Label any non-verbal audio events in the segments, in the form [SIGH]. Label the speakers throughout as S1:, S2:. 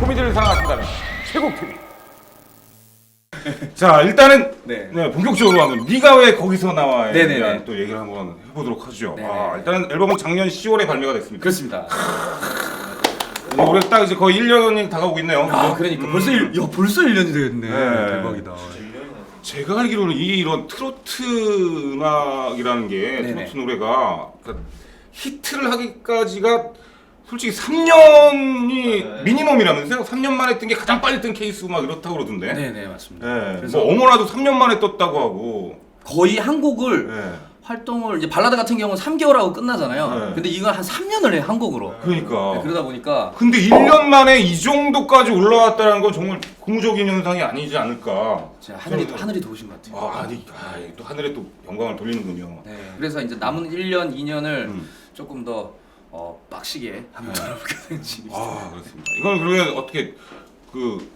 S1: 코미디를 사랑하신다면 최국 TV. 자 일단은
S2: 네.
S1: 네, 본격적으로 하면 네가 왜 거기서 나와에
S2: 네네네.
S1: 대한 또 얘기를 한번 해보도록 하죠.
S2: 네네.
S1: 아, 일단은 앨범은 작년 10월에 발매가 됐습니다.
S2: 그렇습니다.
S1: 올해 딱 이제 거의 1년이 다가오고 있네요.
S2: 아? 그러니까
S1: 음.
S2: 벌써 일, 야 벌써 1년이 되겠네.
S1: 네.
S2: 대박이다.
S1: 제가 알기로는 이 이런 트로트 음악이라는 게
S2: 네네.
S1: 트로트 노래가 그러니까 히트를 하기까지가 솔직히 3년이 미니멈이라면서요? 3년 만에 뜬 게 가장 빨리 뜬 케이스 막 이렇다고 그러던데.
S2: 네 네 맞습니다.
S1: 네.
S2: 그래서
S1: 뭐 어머나도 3년 만에 떴다고 하고.
S2: 거의 한 곡을
S1: 네.
S2: 활동을 이제 발라드 같은 경우는 3개월 하고 끝나잖아요.
S1: 네.
S2: 근데 이건 한 3년을 해 한 곡으로.
S1: 그러니까.
S2: 네, 그러다 보니까
S1: 근데 1년 만에 이 정도까지 올라왔다는 건 정말 고무적인 현상이 아니지 않을까.
S2: 진짜 하늘이
S1: 저는-
S2: 하늘이 도우신 것 같아요.
S1: 아, 아니, 아, 또 하늘에 또 영광을 돌리는군요.
S2: 네. 그래서 이제 남은 1년, 2년을
S1: 음.
S2: 조금 더 어, 빡시게 한번 돌아보게 되는지.
S1: 아 그렇습니다. 이건 그러면 어떻게 그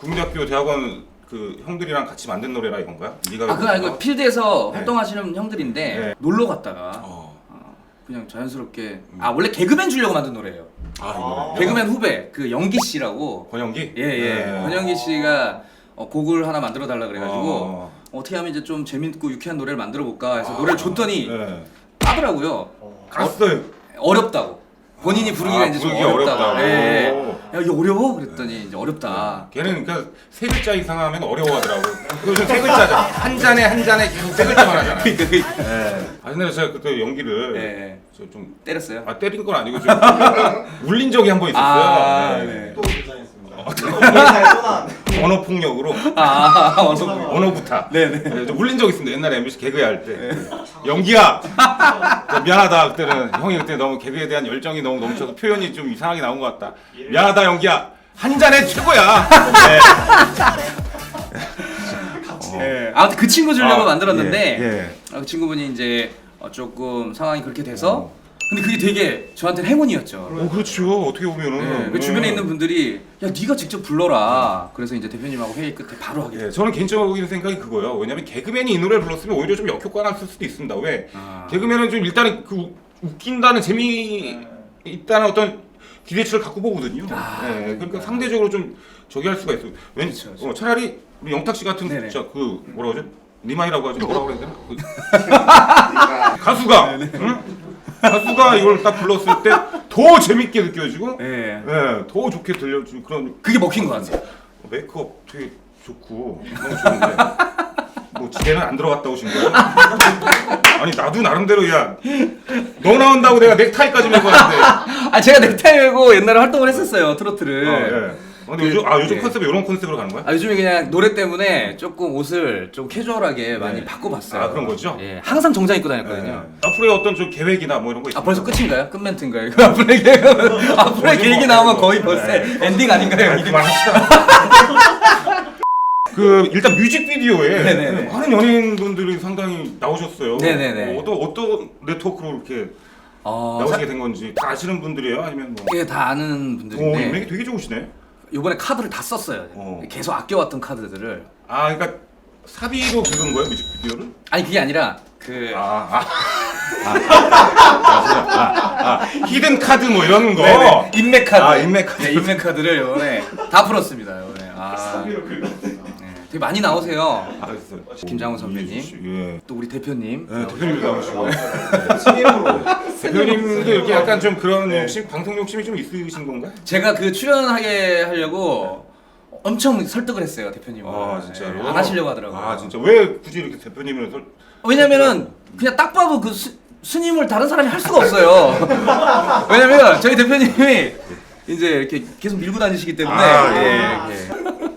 S1: 국민대학교 대학원 그 형들이랑 같이 만든 노래라 이건가요? 네가
S2: 아 그건 아니고 필드에서
S1: 네.
S2: 활동하시는 형들인데
S1: 네.
S2: 놀러 갔다가
S1: 어.
S2: 어, 그냥 자연스럽게 아 원래 개그맨 주려고 만든 노래예요.
S1: 아 이거
S2: 개그맨 후배 그 영기 씨라고
S1: 권영기?
S2: 예예
S1: 네.
S2: 권영기 씨가 어, 곡을 하나 만들어 달라 그래가지고
S1: 어.
S2: 어. 떻게 하면 이제 좀 재밌고 유쾌한 노래를 만들어 볼까 해서 노래를 줬더니
S1: 네.
S2: 까더라고요.
S1: 갔어요.
S2: 어렵다고. 본인이 부르기가
S1: 아,
S2: 이제 좀
S1: 부르기
S2: 어렵다고.
S1: 어렵다고.
S2: 예, 예. 야 이게 어려워? 그랬더니 이제 어렵다.
S1: 걔는 그러니까 세 글자 이상 하면 어려워하더라고. 요즘 세 글자죠. 한 잔에 한 잔에 계속 세 글자만 하잖아요. 네. [LAUGHS] 아 근데 제가 그때 연기를
S2: 예, 예.
S1: 저좀
S2: 때렸어요.
S1: 아, 때린 건 아니고 좀 [LAUGHS] 울린 적이 한 번 있었어요.
S2: 아,
S1: 네.
S2: 네.
S3: 또
S1: 언어 폭력으로
S2: 아, 어서
S1: 언어 부탁.
S2: 네네.
S1: 네, 좀 울린 적 있습니다. 옛날에 MBC 개그회 할 때. 연기야. 야, 미안하다. 그때는 형이 그때 너무 개그에 대한 열정이 너무 넘쳐서 표현이 좀 이상하게 나온 것 같다. 미안하다 연기야. 한 잔에 최고야. 네.
S2: 예. 아무튼 그 친구 주려고
S1: 아,
S2: 만들었는데
S1: 예, 예.
S2: 아, 그 친구분이 이제 어, 조금 상황이 그렇게 돼서 근데 그게 되게 저한테는 행운이었죠.
S1: 어, 그렇죠. 어떻게 보면은.
S2: 예, 그 주변에 있는 분들이 야 네가 직접 불러라. 그래서 이제 대표님하고 회의 끝에 바로 하게
S1: 예,
S2: 됐어요.
S1: 저는 개인적인 생각이 그거예요. 왜냐면 개그맨이 이 노래를 불렀으면 오히려 좀 역효과가 났을 수도 있습니다. 왜?
S2: 아.
S1: 개그맨은 좀 일단은 그 우- 웃긴다는 재미 있다는 어떤 기대치를 갖고 보거든요.
S2: 아,
S1: 예, 그러니까 상대적으로 좀 저기 할 수가 있어요. 왠
S2: 그쵸, 그쵸.
S1: 어, 차라리 우리 영탁 씨 같은
S2: 네네.
S1: 진짜 그 뭐라 그러죠? 니마이라고 하죠. 뭐라고 해야 되나? 그 [LAUGHS] 가수가 응? 가수가 이걸 딱 불렀을 때 더 재밌게 느껴지고
S2: 예.
S1: 예, 더 좋게 들려주는 그런
S2: 그게 먹힌 것 같아요.
S1: 어, 메이크업 되게 좋고 너무 좋은데 뭐 집에는 안 들어갔다 오신 거예요? [LAUGHS] 아니 나도 나름대로 야 너 나온다고 내가 넥타이까지 메고 왔는데
S2: 아 제가 넥타이 메고 옛날에 활동을 했었어요 트로트를.
S1: 어, 예. 아, 근데
S2: 그-
S1: 요즘 아 요즘
S2: 예.
S1: 컨셉이 이런 컨셉으로 가는 거야?
S2: 아 요즘에 그냥 노래 때문에 조금 옷을 좀 캐주얼하게 많이
S1: 네.
S2: 바꿔봤어요.
S1: 아, 그런 거죠?
S2: 예, 항상 정장 입고
S1: 예.
S2: 다녔거든요.
S1: 앞으로의 어떤 좀 계획이나 뭐 이런
S2: 거아
S1: 있습니까?
S2: 벌써 끝인가요? 끝 멘트인가요? 이거 앞으로의 계획 [LAUGHS] 앞으로의 계획이 나오면 거의 벌써
S1: 네.
S2: 엔딩 아닌가요?
S1: 아,
S2: 이게?
S1: 그만합시다. [LAUGHS] 그 일단 뮤직비디오에
S2: 네네네.
S1: 많은 연예인분들이 상당히 나오셨어요.
S2: 네네네.
S1: 어, 어떤 어떤 네트워크로 이렇게
S2: 어,
S1: 나오시게 된 건지 다 아시는 분들이에요? 아니면 뭐?
S2: 이게 다 아는
S1: 오,
S2: 분들인데
S1: 인맥이 되게 좋으시네.
S2: 이번에 카드를 다 썼어요.
S1: 어.
S2: 계속 아껴왔던 카드들을
S1: 아, 그러니까 사비로 긁은 거예요 뮤직비디오를?
S2: 아니 그게 아니라 그
S1: 아, 아, [LAUGHS] 아, 아, 아, 히든 카드 뭐 이런 거.
S2: 네네. 인맥 카드.
S1: 아, 인맥 카드.
S2: 네, 인맥 카드를 이번에 다 풀었습니다. 이번에. 아, 네, 되게 많이 나오세요.
S1: 아,
S2: 김장훈 선배님.
S1: 예.
S2: 또 우리 대표님. [LAUGHS]
S1: 네, 대표님도 나오시고. 대표님도 이렇게 약간 좀 그런 욕심, 방송 욕심이 좀 있으신 건가요?
S2: 제가 그 출연하게 하려고 엄청 설득을 했어요 대표님을.
S1: 아, 진짜로?
S2: 네, 안 하시려고 하더라고요.
S1: 아, 진짜. 왜 굳이 이렇게 대표님을 설...
S2: 왜냐면은 그냥 딱 봐도 그 스, 스님을 다른 사람이 할 수가 없어요. [LAUGHS] 왜냐면 저희 대표님이 이제 이렇게 계속 밀고 다니시기 때문에
S1: 아,
S2: 예,
S1: 예.
S2: 예.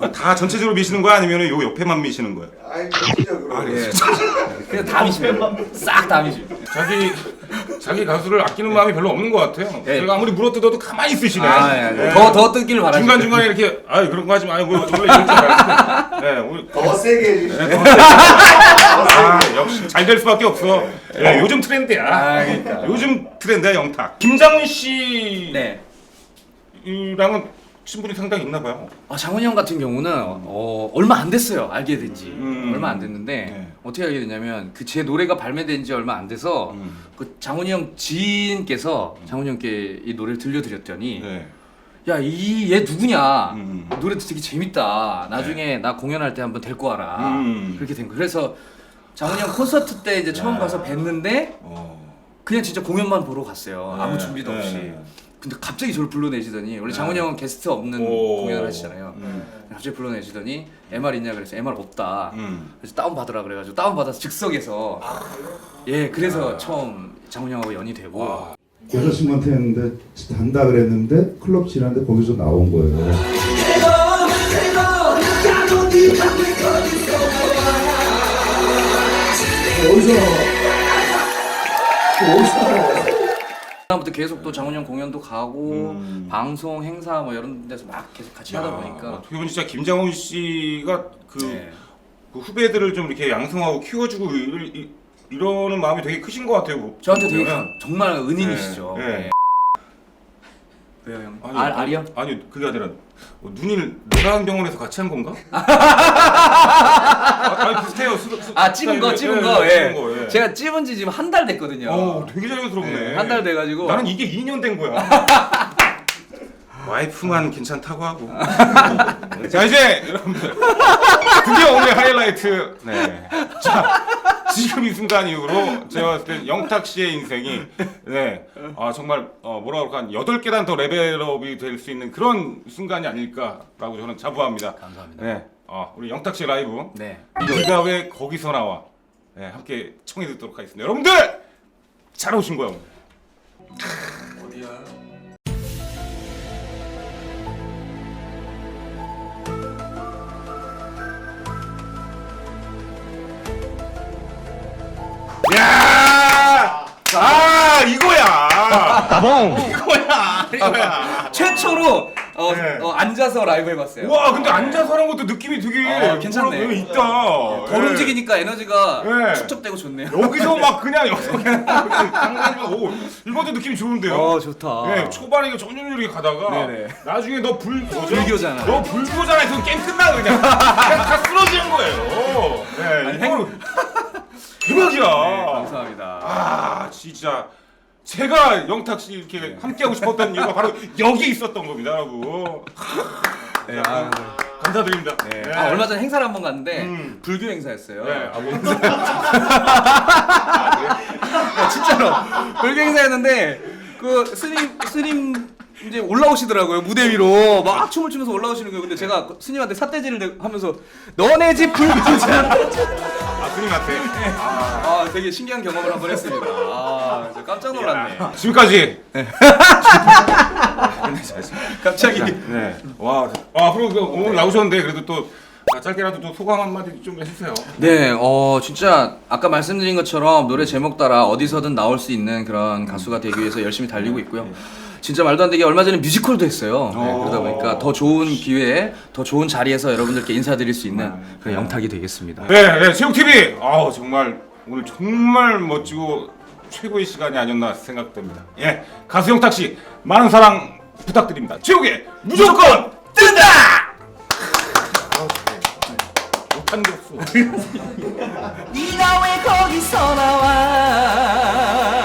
S1: 아, 다 전체적으로 미시는 거야? 아니면 요 옆에만 미시는 거야?
S3: 아이 전체적으로.
S2: 예. [LAUGHS] 그냥 다 미십니다. 싹다 미십니다.
S1: 자기 자기 가수를 아끼는 마음이 별로 없는 것 같아요.
S2: 예.
S1: 제가 아무리 물어 뜯어도 가만히 있으시네.
S2: 아, 예.
S1: 예.
S2: 더 더 뜯기를 바라죠.
S1: 중간 중간에 이렇게 아 그런 거 하지 마요. 뭐 원래 이럴 줄. 네, 우리
S3: 더 세게 해주시죠.
S1: 아 역시 잘 될 수밖에 없어. 예, 요즘 트렌드야.
S2: 아, 그러니까.
S1: 요즘 트렌드야 영탁. 김장훈 씨랑은
S2: 네.
S1: 친분이 상당히 있나 봐요.
S2: 아, 장훈이 형 같은 경우는 어, 얼마 안 됐어요. 알게 된 지
S1: 음.
S2: 얼마 안 됐는데
S1: 네.
S2: 어떻게 알게 됐냐면 그 제 노래가 발매된 지 얼마 안 돼서
S1: 음.
S2: 그 장훈이 형 지인께서 장훈이 형께 이 노래를 들려드렸더니
S1: 네.
S2: 야 이 얘 누구냐
S1: 음.
S2: 노래 되게 재밌다 나중에 나 공연할 때 한번 데리고 와라
S1: 음.
S2: 그렇게 된 거예요 그래서 장훈이 형 콘서트 때 이제 처음 가서 뵀는데
S1: 어.
S2: 그냥 진짜 공연만 보러 갔어요 아무
S1: 네,
S2: 준비도
S1: 네.
S2: 없이 근데 갑자기 저를 불러내시더니 원래
S1: 네.
S2: 장훈이 형은 게스트 없는
S1: 오.
S2: 공연을 하시잖아요
S1: 음.
S2: 갑자기 불러내시더니 MR 있냐 그래서 MR 없다
S1: 음.
S2: 그래서 다운 받으라 그래가지고 다운 받아서 즉석에서 예 그래서
S1: 아.
S2: 처음 장훈이 형하고 연이 되고
S1: 와.
S4: 여자친구한테 했는데 한다 그랬는데 클럽 지났는데 거기서 나온 거예요.
S3: 어디서 어디서
S2: 그다음부터 계속 또 장훈이 형 공연도 가고
S1: 음.
S2: 방송 행사 뭐 이런 데서 막 계속 같이 하다 보니까
S1: 어떻게 보면 진짜 김장훈 씨가 그,
S2: 네.
S1: 그 후배들을 좀 이렇게 양성하고 키워주고 이, 이, 이러는 마음이 되게 크신 것 같아요.
S2: 저한테 되게
S1: 보면은.
S2: 정말 은인이시죠.
S1: 네, 네.
S2: 네. 왜요 형?
S1: 아니,
S2: 알 알이요?
S1: 아니 그게 아니라 어, 눈을 노란 병원에서 같이 한 건가? [LAUGHS] 아, 아니 비슷해요. 수, 수,
S2: 아 찍은 거
S1: 예,
S2: 거. 예.
S1: 찍은 거, 예.
S2: 제가 찍은 지 지금 한 달 됐거든요.
S1: 어, 되게 자연스럽네.
S2: 한 달 돼가지고
S1: 나는 이게 2년 된 거야. [LAUGHS] 와이프만 괜찮다고 하고. 자 이제 여러분들 [LAUGHS] 드디어 오늘 하이라이트. 네. 자 지금 이 순간 이후로 제가 봤을 때 영탁 씨의 인생이 네. 아 정말 어, 뭐라 그럴까 한 여덟 계단 더 레벨업이 될 수 있는 그런 순간이 아닐까라고 저는 자부합니다.
S2: 감사합니다.
S1: 네. 어, 우리 영탁 씨 라이브.
S2: 네.
S1: 네가 왜 거기서 나와? 네, 함께 청해 듣도록 하겠습니다. 여러분들 잘 오신 거예요. 야! 따봉. 이거야. 이거야.
S2: 최초로 어,
S1: 네.
S2: 어, 앉아서 라이브 해봤어요.
S1: 와 근데 앉아서 하는 것도 느낌이 되게
S2: 어, 괜찮네.
S1: 뭐라 그래요? 있다.
S2: 덜
S1: 예.
S2: 움직이니까 에너지가
S1: 네.
S2: 축적되고 좋네요.
S1: 여기서 [LAUGHS] 막 그냥 여기서 그냥 오 이것도 느낌이 좋은데요.
S2: 어 좋다.
S1: 네, 초반에 이거 전율이 가다가
S2: 네네.
S1: 나중에 너 불,
S2: 불교잖아.
S1: 너 불교잖아. 해서 게임 끝나 그냥. 그냥 다 쓰러지는 거예요. 네,
S2: 아니,
S1: 이거 대박이야.
S2: 네, 감사합니다.
S1: 아, 진짜 제가 영탁 씨 이렇게 함께 하고 싶었던 이유가 바로 여기 있었던 겁니다, 여러분.
S2: 네, 아, 네.
S1: 감사드립니다.
S2: 네.
S1: 네.
S2: 아, 얼마 전에 행사를 한 번 갔는데
S1: 음.
S2: 불교 행사였어요.
S1: 네, 아, 뭐,
S2: 야, [LAUGHS] 진짜로 불교 행사였는데 그 스님 스님 이제 올라오시더라고요 무대 위로 막 춤을 추면서 올라오시는 거예요. 근데 제가 그 스님한테 삿대질을 내- 하면서 너네 집 불교잖아.
S1: 아, 스님한테.
S2: 아 되게 신기한 경험을 한번 했습니다. 아 진짜 깜짝 놀랐네.
S1: 지금까지 [LAUGHS]
S2: 갑자기
S1: 네. 와, 아, 앞으로 그 오늘 나오셨는데 그래도 또 아, 짧게라도 또 소감 한마디 좀 해주세요.
S2: 네, 어 진짜 아까 말씀드린 것처럼 노래 제목 따라 어디서든 나올 수 있는 그런 가수가 되기 위해서 열심히 달리고 있고요. 진짜 말도 안 되게 얼마 전에 뮤지컬도 했어요. 네,
S1: 오.
S2: 그러다 보니까 더 좋은 기회에 더 좋은 자리에서 여러분들께 인사드릴 수 있는 그런 영탁이 되겠습니다.
S1: 네, 네, 체육 TV. 아, 정말 오늘 정말 멋지고 최고의 시간이 아니었나 생각됩니다. 예, 가수 영탁 씨 많은 사랑 부탁드립니다. 체육에 무조건 뜬다. 아, 못한 게 없어. [LAUGHS]
S5: 네가 왜 거기서 나와